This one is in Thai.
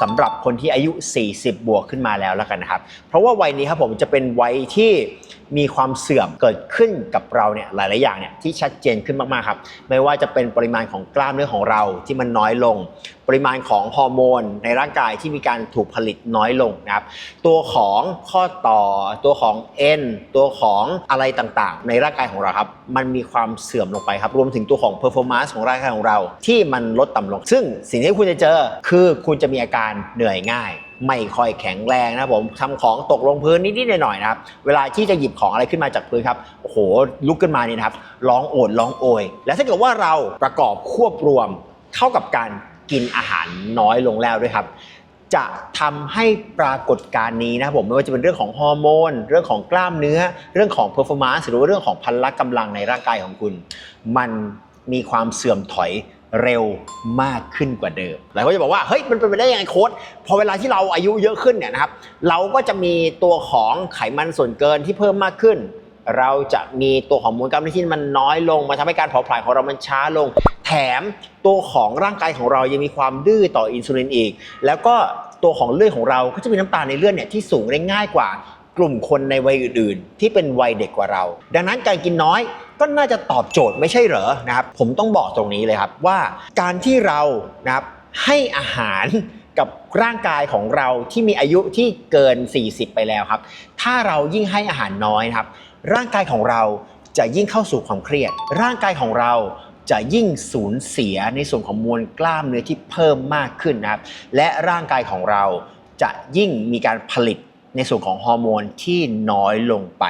สำหรับคนที่อายุ 40 บวกขึ้นมาแล้วแล้วกันนะครับ เพราะว่าวัยนี้ครับผมจะเป็นวัยที่มีความเสื่อมเกิดขึ้นกับเราเนี่ยหลาย ๆ อย่างเนี่ยที่ชัดเจนขึ้นมาก ๆ ครับ ไม่ว่าจะเป็นปริมาณของกล้ามเนื้อของเราที่มันน้อยลง ปริมาณของฮอร์โมนในร่างกายที่มีการถูกผลิตน้อยลงนะครับ ตัวของข้อต่อ ตัวของเอ็น ตัวของอะไรต่าง ๆ ในร่างกายของเราครับ มันมีความเสื่อมลงไปครับ รวมถึงตัวของ performance ของร่างกายของเรา ที่มันลดต่ำลง ซึ่งสิ่งที่คุณจะเจอคือคุณจะมีอาการเหนื่อยง่าย ไม่ค่อยแข็งแรงนะครับผมทำของตกลงพื้นนิดๆหน่อยๆนะครับ เวลาที่จะหยิบของอะไรขึ้นมาจากพื้นครับโอ้โหลุกขึ้นมานี่นะครับร้องโอดร้องโอย และถ้าเกิดว่าเราประกอบควบรวมเข้ากับการกินอาหารน้อยลงแล้วด้วยครับ จะทำให้ปรากฏการณ์นี้นะครับผมไม่ว่าจะเป็นเรื่องของฮอร์โมนเรื่องของกล้ามเนื้อ เรื่องของ performance หรือว่าเรื่องของพละกำลังในร่างกายของคุณ มันมีความเสื่อมถอย เร็วมากขึ้นกว่าเดิมหลายคนจะบอกว่าเฮ้ยมันเป็นไปได้ยังไงโค้ดพอเวลาที่เราอายุเยอะขึ้นเนี่ยนะครับเราก็จะมีตัวของไขมันส่วนเกินที่เพิ่มมากขึ้น เราจะมีตัวของมวลกล้ามเนื้อที่มันน้อยลงมาทำให้การเผาผลาญของเรามันช้าลง แถมตัวของร่างกายของเรายังมีความดื้อต่ออินซูลินอีก แล้วก็ตัวของเลือดของเราก็จะมีน้ำตาลในเลือดเนี่ยที่สูงได้ง่ายกว่า กลุ่มคนในวัยอื่นๆ ที่เป็นวัยเด็กกว่าเรา ดังนั้นการกินน้อยก็น่าจะตอบโจทย์ไม่ใช่เหรอนะครับผมต้องบอกตรงนี้เลยครับว่าการที่เรานะครับให้อาหารกับร่างกายของเราที่มีอายุที่เกิน 40 ไปแล้วครับ ถ้าเรายิ่งให้อาหารน้อยครับ ร่างกายของเราจะยิ่งเข้าสู่ความเครียด ร่างกายของเราจะยิ่งสูญเสียในส่วนของมวลกล้ามเนื้อที่เพิ่มมากขึ้นนะครับ และร่างกายของเราจะยิ่งมีการผลิต ในส่วนของฮอร์โมนที่น้อยลงไป